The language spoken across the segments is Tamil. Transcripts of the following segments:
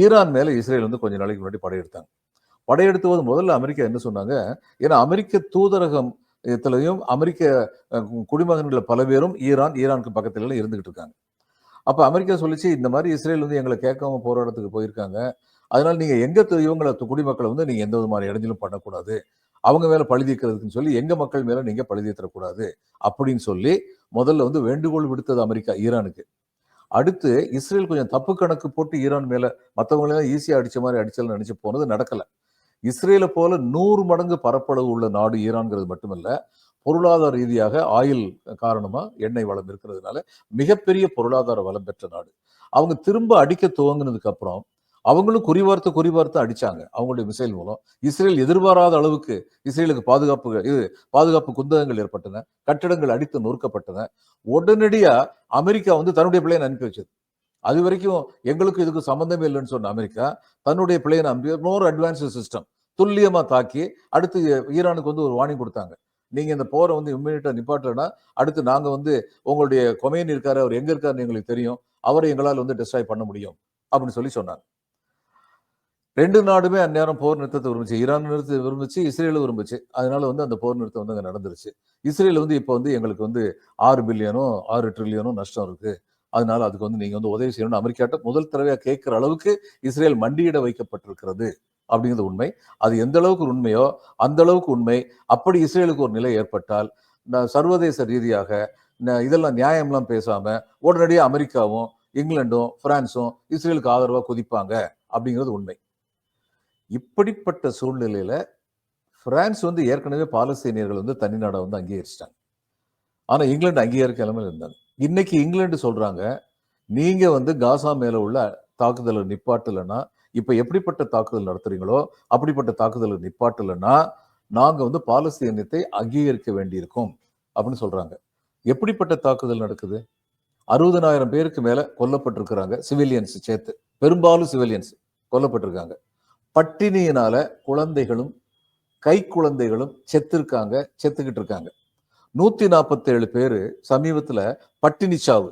ஈரான் மேலே இஸ்ரேல் வந்து கொஞ்ச நாளைக்கு முன்னாடி படையெடுத்தாங்க. படையெடுத்துவது முதல்ல அமெரிக்கா என்ன சொன்னாங்க? ஏன்னா அமெரிக்க தூதரகம் இதுலயும் அமெரிக்க குடிமகன்கள் பல பேரும் ஈரான் ஈரானுக்கு பக்கத்துல இருந்துகிட்டு இருக்காங்க. அப்போ அமெரிக்கா சொல்லிச்சு இந்த மாதிரி இஸ்ரேல் வந்து எங்களை கேட்காம போராட்டத்துக்கு போயிருக்காங்க. அதனால நீங்க எங்க இவங்களை குடிமக்களை வந்து நீங்க எந்த விதமான இடைஞ்சலும் பண்ணக்கூடாது. அவங்க மேல பழுதிக்கிறதுக்குன்னு சொல்லி எங்க மக்கள் மேல நீங்க பழுதி தரக்கூடாது அப்படின்னு சொல்லி முதல்ல வந்து வேண்டுகோள் விடுத்தது அமெரிக்கா ஈரானுக்கு. அடுத்து இஸ்ரேல் கொஞ்சம் தப்பு கணக்கு போட்டு ஈரான் மேல மற்றவங்களெல்லாம் ஈஸியாக அடிச்ச மாதிரி அடிச்சல் நினைச்சு போனது நடக்கல. இஸ்ரேலை போல நூறு மடங்கு பரப்பளவு உள்ள நாடு ஈரான்ங்கிறது மட்டுமல்ல பொருளாதார ரீதியாக ஆயில் காரணமா எண்ணெய் வளம் இருக்கிறதுனால மிகப்பெரிய பொருளாதார வளம் பெற்ற நாடு. அவங்க திரும்ப அடிக்க துவங்கினதுக்கு அப்புறம் அவங்களும் குறிவார்த்து குறிவார்த்து அடிச்சாங்க. அவங்களுடைய மிசைல் மூலம். இஸ்ரேல் எதிர்பாராத அளவுக்கு இஸ்ரேலுக்கு பாதுகாப்பு இது பாதுகாப்பு குந்தகங்கள் ஏற்பட்டன. கட்டிடங்கள் அடித்து நொறுக்கப்பட்டன. உடனடியா அமெரிக்கா வந்து தன்னுடைய பிள்ளையை அனுப்பி வச்சது. அது வரைக்கும் எங்களுக்கு இதுக்கு சம்மந்தமே இல்லைன்னு சொன்ன அமெரிக்கா தன்னுடைய பிள்ளையை அனுப்பி மோர் அட்வான்ஸ்டு சிஸ்டம் துல்லியமா தாக்கி அடுத்து ஈரானுக்கு வந்து ஒரு வார்னிங் கொடுத்தாங்க. நீங்க இந்த போரை வந்து இம்மிடியா நிப்பாட்டலன்னா அடுத்து நாங்க வந்து உங்களுடைய கொமையன் இருக்காரு அவர் எங்க இருக்காருன்னு எங்களுக்கு தெரியும். அவரை எங்களால் வந்து டிஸ்ட்ராய் பண்ண முடியும். அப்படின்னு சொல்லி சொன்னாங்க. ரெண்டு நாடுமே அந்நேரம் போர் நிறுத்தத்தை விரும்பிச்சு. ஈரான் நிறுத்த விரும்பிச்சு இஸ்ரேலும் விரும்பிச்சு. அதனால வந்து அந்த போர் நிறுத்தம் வந்து அங்கே நடந்துருச்சு. இஸ்ரேல் வந்து இப்போ வந்து எங்களுக்கு வந்து ஆறு பில்லியனோ ஆறு ட்ரில்லியனோ நஷ்டம் இருக்கு. அதனால அதுக்கு வந்து நீங்க வந்து உதவி செய்யணும்னு அமெரிக்காட்ட முதல் தடவையா கேட்கிற அளவுக்கு இஸ்ரேல் மண்டியிட வைக்கப்பட்டிருக்கிறது அப்படிங்கிறது உண்மை. அது எந்த அளவுக்கு உண்மையோ அந்த அளவுக்கு உண்மை. அப்படி இஸ்ரேலுக்கு ஒரு நிலை ஏற்பட்டால் சர்வதேச ரீதியாக ந- இதெல்லாம் நியாயம்லாம் பேசாம உடனடியாக அமெரிக்காவும் இங்கிலாண்டும் பிரான்ஸும் இஸ்ரேலுக்கு ஆதரவாக குதிப்பாங்க அப்படிங்கிறது உண்மை. இப்படிப்பட்ட சூழ்நிலையில் பிரான்ஸ் வந்து ஏற்கனவே பாலஸ்தீனியர்கள் வந்து தனி நாடை வந்து அங்கீகரிச்சிட்டாங்க. ஆனால் இங்கிலாந்து அங்கீகரிக்க இல்லாமல் இருந்தாங்க. இன்னைக்கு இங்கிலாந்து சொல்கிறாங்க நீங்கள் வந்து காசா மேலே உள்ள தாக்குதலை நிப்பாட்டலைன்னா இப்போ எப்படிப்பட்ட தாக்குதல் நடத்துறீங்களோ அப்படிப்பட்ட தாக்குதலை நிப்பாட்டலைன்னா நாங்கள் வந்து பாலஸ்தீனத்தை அங்கீகரிக்க வேண்டியிருக்கும் அப்படின்னு சொல்கிறாங்க எப்படிப்பட்ட தாக்குதல் நடக்குது? அறுபதனாயிரம் பேருக்கு மேலே கொல்லப்பட்டிருக்கிறாங்க சிவிலியன்ஸ் சேர்த்து. பெரும்பாலும் சிவிலியன்ஸ் கொல்லப்பட்டிருக்காங்க. பட்டினியினால குழந்தைகளும் கை குழந்தைகளும் செத்துருக்காங்க செத்துக்கிட்டு இருக்காங்க. நூற்றி நாற்பத்தேழு பேர் சமீபத்தில் பட்டினி சாவு.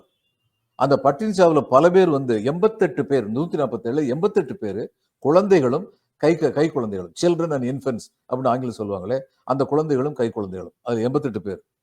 அந்த பட்டினி சாவில் பல பேர் வந்து எண்பத்தெட்டு பேர் நூற்றி நாற்பத்தேழு எண்பத்தெட்டு பேர் குழந்தைகளும் கை கை குழந்தைகளும் சில்ட்ரன் அண்ட் இன்ஃபென்ட்ஸ் அப்படின்னு ஆங்கிலம் சொல்லுவாங்களே அந்த குழந்தைகளும் கை குழந்தைகளும். அது எண்பத்தெட்டு பேர்.